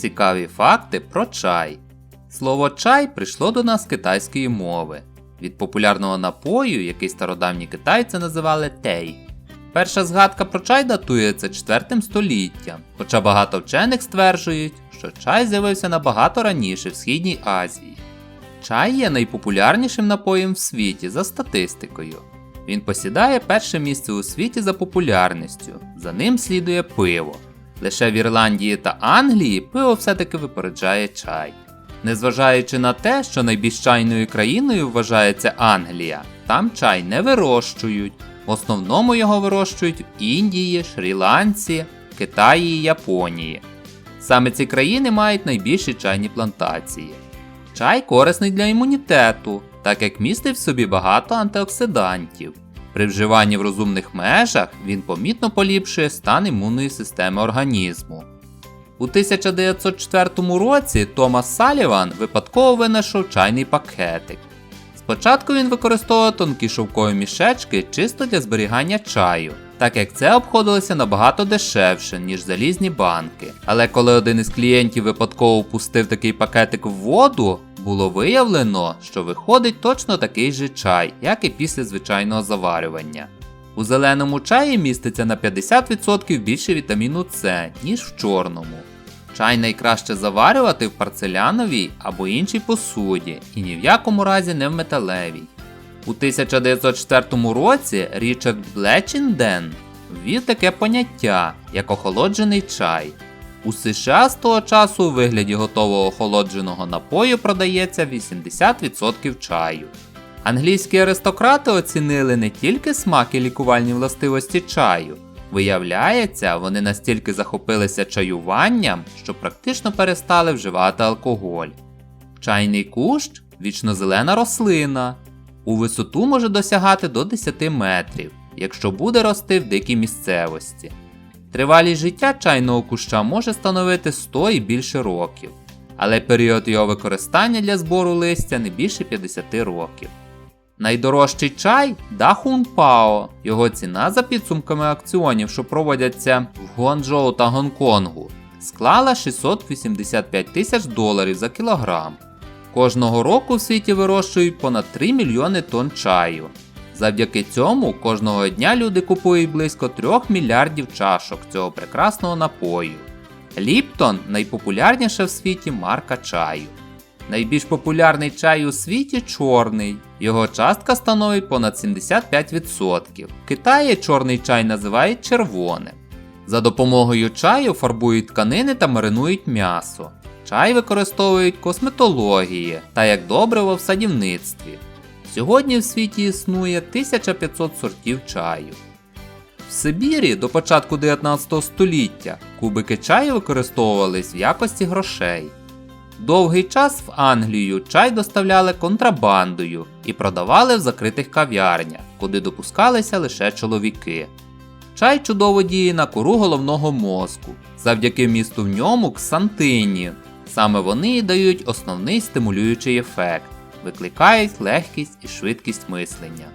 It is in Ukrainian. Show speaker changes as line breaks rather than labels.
Цікаві факти про чай. Слово чай прийшло до нас з китайської мови. Від популярного напою, який стародавні китайці називали тей. Перша згадка про чай датується 4 століттям, хоча багато вчених стверджують, що чай з'явився набагато раніше в Східній Азії. Чай є найпопулярнішим напоєм в світі за статистикою. Він посідає перше місце у світі за популярністю, за ним слідує пиво. Лише в Ірландії та Англії пиво все-таки випереджає чай. Незважаючи на те, що найбільш чайною країною вважається Англія, там чай не вирощують. В основному його вирощують в Індії, Шрі-Ланці, Китаї і Японії. Саме ці країни мають найбільші чайні плантації. Чай корисний для імунітету, так як містить в собі багато антиоксидантів. При вживанні в розумних межах він помітно поліпшує стан імунної системи організму. У 1904 році Томас Саліван випадково винайшов чайний пакетик. Спочатку він використовував тонкі шовкові мішечки чисто для зберігання чаю, так як це обходилося набагато дешевше, ніж залізні банки. Але коли один із клієнтів випадково впустив такий пакетик в воду, було виявлено, що виходить точно такий же чай, як і після звичайного заварювання. У зеленому чаї міститься на 50% більше вітаміну С, ніж в чорному. Чай найкраще заварювати в парцеляновій або іншій посуді і ні в якому разі не в металевій. У 1904 році Річард Блечінден ввів таке поняття, як охолоджений чай. У США з того часу у вигляді готового охолодженого напою продається 80% чаю. Англійські аристократи оцінили не тільки смак і лікувальні властивості чаю. Виявляється, вони настільки захопилися чаюванням, що практично перестали вживати алкоголь. Чайний кущ вічнозелена рослина. У висоту може досягати до 10 метрів, якщо буде рости в дикій місцевості. Тривалість життя чайного куща може становити 100 і більше років, але період його використання для збору листя не більше 50 років. Найдорожчий чай Дахун Пао. Його ціна за підсумками акціонів, що проводяться в Гуанчжоу та Гонконгу, склала 685 тисяч доларів за кілограм. Кожного року в світі вирощують понад 3 мільйони тонн чаю. Завдяки цьому кожного дня люди купують близько 3 мільярдів чашок цього прекрасного напою. Ліптон найпопулярніша в світі марка чаю. Найбільш популярний чай у світі чорний. Його частка становить понад 75%. В Китаї чорний чай називають червоним. За допомогою чаю фарбують тканини та маринують м'ясо. Чай використовують в косметології та як добриво в садівництві. Сьогодні в світі існує 1500 сортів чаю. В Сибірі до початку 19 століття кубики чаю використовувались в якості грошей. Довгий час в Англію чай доставляли контрабандою і продавали в закритих кав'ярнях, куди допускалися лише чоловіки. Чай чудово діє на кору головного мозку, завдяки місту в ньому ксантині. Саме вони дають основний стимулюючий ефект, викликають легкість і швидкість мислення.